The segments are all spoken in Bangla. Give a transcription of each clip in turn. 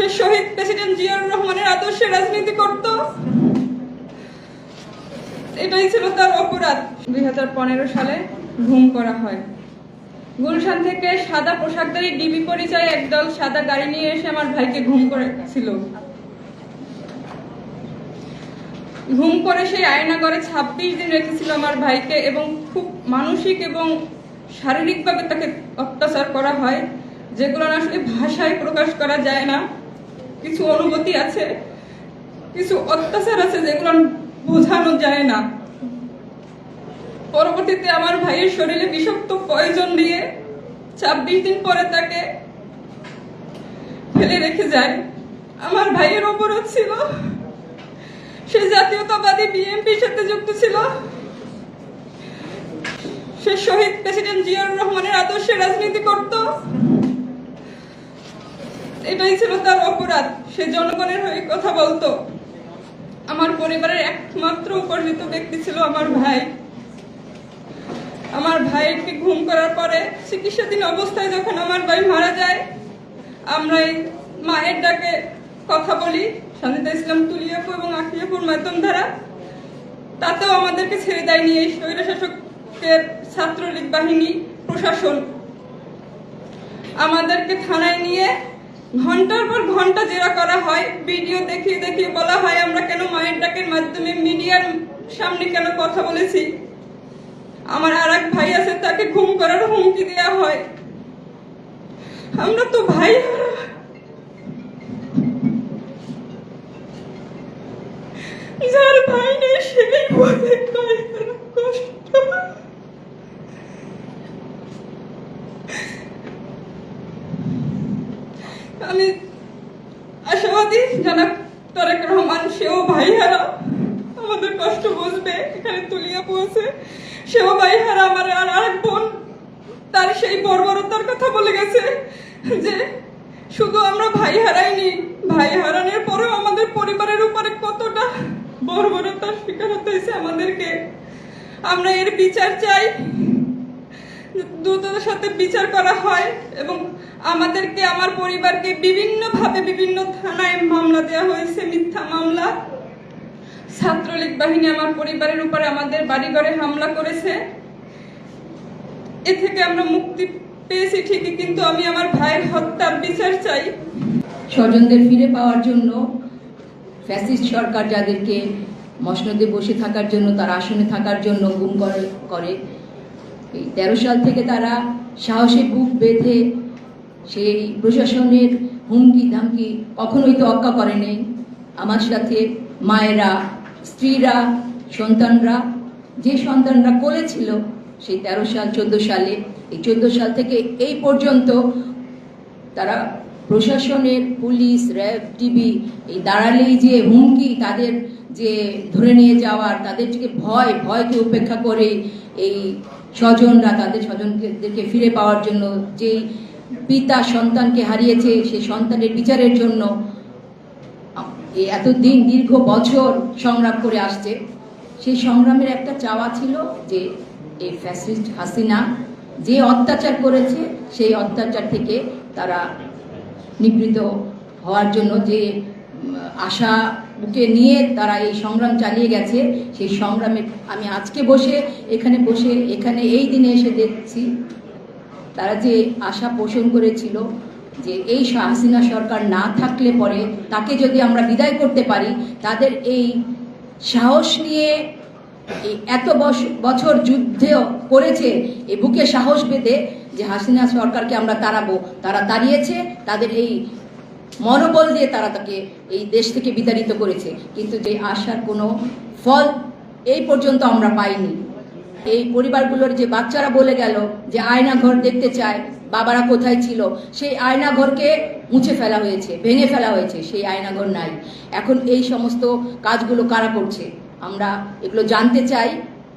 সে শহীদ প্রেসিডেন্ট জিয়াউর রহমানের আদর্শে রাজনীতি করত। এটাই ছিল তার অপরাধ। দুই সালে ঘুম করা হয়। গুলশান থেকে সাদা ডিবি একদল সাদা গাড়ি নিয়ে এসে আমার ভাইকে ঘুম করেছিল। ঘুম করে সেই আয়না করে ছাব্বিশ দিন রেখেছিল আমার ভাইকে এবং খুব মানসিক এবং শারীরিকভাবে তাকে অত্যাচার করা হয়, যেগুলো আসলে ভাষায় প্রকাশ করা যায় না। কিছু অনুভূতি আছে? কিছু অত্যাচার আছে যেগুলো বোঝানো যায় না। পরবর্তীতে আমার ভাইয়ের শরীরে বিষাক্ত পয়জন দিয়ে ছাব্বিশ দিন পরে তাকে ফেলে রেখে যায়। আমার ভাইয়ের অপরাধ ছিল। সে জাতীয়তাবাদী বিএনপির সাথে যুক্ত ছিল। সে শহীদ প্রেসিডেন্ট জিয়াউর রহমানের আদর্শে রাজনীতি করত। এটাই ছিল তার অপরাধ। সে জনগণের হয়ে কথা বলতো। আমার পরিবারের একমাত্র উপার্জিত ব্যক্তি ছিল আমার ভাই। আমার ভাইকে ঘুম করার পরে চিকিৎসাধীন অবস্থায় যখন আমার ভাই মারা যায়, আমরা এই মায়ের ডাকে কথা বলি সন্দিতা ইসলাম তুলিয়াপু এবং আকিয়াপুর মাধ্যম দ্বারা। তাতেও আমাদেরকে ছেড়ে দেয়নি এই স্বৈরশাসকের ছাত্রলীগ বাহিনী, প্রশাসন। আমাদেরকে থানায় নিয়ে ঘণ্টার পর ঘণ্টা জেরা করা হয়। ভিডিও দেখিয়ে দেখিয়ে বলা হয়, আমরা কেন মায়ের ডাকের মাধ্যমে মিডিয়ার সামনে কেন কথা বলেছি? আমার আর এক ভাই আছে, তাকে ঘুম করার হুমকি দেওয়া হয়। আমরা তো ভাই। যার ভাই নেই সেই বলে ভাই হারা কষ্ট আমি আশাবাদী জানাব তারেক রহমান, সেও ভাই হারা আমাদের কষ্ট বুঝবে, এখানে তুলিয়া পৌঁছে। সেও ভাই হারা আমার আর আরেক বোন, তার সেই বর্বরতার কথা বলে গেছে যে, শুধু আমরা ভাই হারাইনি ভাই হারানোর পরেও আমাদের পরিবারের উপরে কতটা বর্বরতার শিকার হতে হয়েছে আমাদেরকে। আমরা এর বিচার চাই, দ্রুততার সাথে বিচার করা হয় এবং আমাদেরকে, আমার পরিবারকে বিভিন্নভাবে বিভিন্ন থানায় মামলা দেওয়া হয়েছে, মিথ্যা মামলা। ছাত্রলীগ বাহিনী আমার পরিবারের উপরে আমাদের বাড়িঘরে হামলা করেছে। এ থেকে আমরা মুক্তি পেয়েছি ঠিকই, কিন্তু আমি আমার ভাইয়ের হত্যার বিচার চাই। স্বজনদের ফিরে পাওয়ার জন্য ফ্যাসিস্ট সরকার যাদেরকে মসনদে বসে থাকার জন্য, তার আসনে থাকার জন্য গুম করে। এই তেরো সাল থেকে তারা সাহসে বুক বেঁধে সেই প্রশাসনের হুমকি ধামকি কখনোই তো অক্কা করে নেই আমার সাথে মায়েরা, স্ত্রীরা, সন্তানরা, যে সন্তানরা করেছিল সেই তেরো সাল, চোদ্দ সালে, এই চোদ্দ সাল থেকে এই পর্যন্ত তারা প্রশাসনের, পুলিশ, র্যাব, টিভি এই দাঁড়ালেই যে হুমকি, তাদের যে ধরে নিয়ে যাওয়ার, তাদেরকে ভয়, ভয়কে উপেক্ষা করে এই স্বজনরা, তাদের স্বজনদেরকে ফিরে পাওয়ার জন্য যেই পিতা সন্তানকে হারিয়েছে সেই সন্তানের বিচারের জন্য এতদিন দীর্ঘ বছর সংগ্রাম করে আসছে। সেই সংগ্রামের একটা চাওয়া ছিল যে এই ফ্যাসিস্ট হাসিনা যে অত্যাচার করেছে, সেই অত্যাচার থেকে তারা নিবৃত হওয়ার জন্য যে আশা বুকে নিয়ে তারা এই সংগ্রাম চালিয়ে গেছে, সেই সংগ্রামে আমি আজকে বসে, এখানে বসে, এখানে এই দিনে এসে দেখছি তারা যে আশা পোষণ করেছিল যে এই হাসিনা সরকার না থাকলে পরে তাকে যদি আমরা বিদায় করতে পারি, তাদের এই সাহস নিয়ে এই এত বছর যুদ্ধ করেছে এই বুকে সাহস পেতে যে হাসিনা সরকারকে আমরা তাড়াবো। তারা তাড়িয়েছে তাদের এই মনোবল দিয়ে তারা তাকে এই দেশ থেকে বিতাড়িত করেছে। কিন্তু যে আশার কোনো ফল এই পর্যন্ত আমরা পাইনি। এই পরিবারগুলোর যে বাচ্চারা বলে গেল যে আয়না ঘর দেখতে চায়, বাবারা কোথায় ছিল, সেই আয়না ঘরকে মুছে ফেলা হয়েছে, ভেঙে ফেলা হয়েছে, সেই আয়না ঘর নাই। এখন এই সমস্ত কাজগুলো কারা করছে? আমরা এগুলো জানতে চাই,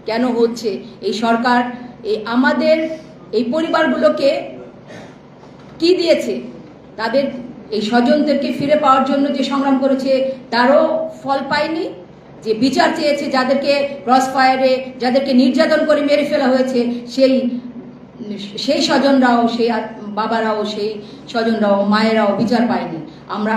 কেন হচ্ছে? এই সরকার, এই আমাদের এই পরিবারগুলোকে কি দিয়েছে? তাদের এই স্বজনদেরকে ফিরে পাওয়ার জন্য যে সংগ্রাম করেছে, তারও ফল পায়নি। যে বিচার চেয়েছে যাদেরকে ক্রস ফায়ারে যাদেরকে নির্যাতন করে মেরে ফেলা হয়েছে, সেই সেই স্বজনরাও, সেই বাবারাও, সেই স্বজনরাও, মায়েরাও বিচার পায়নি। আমরা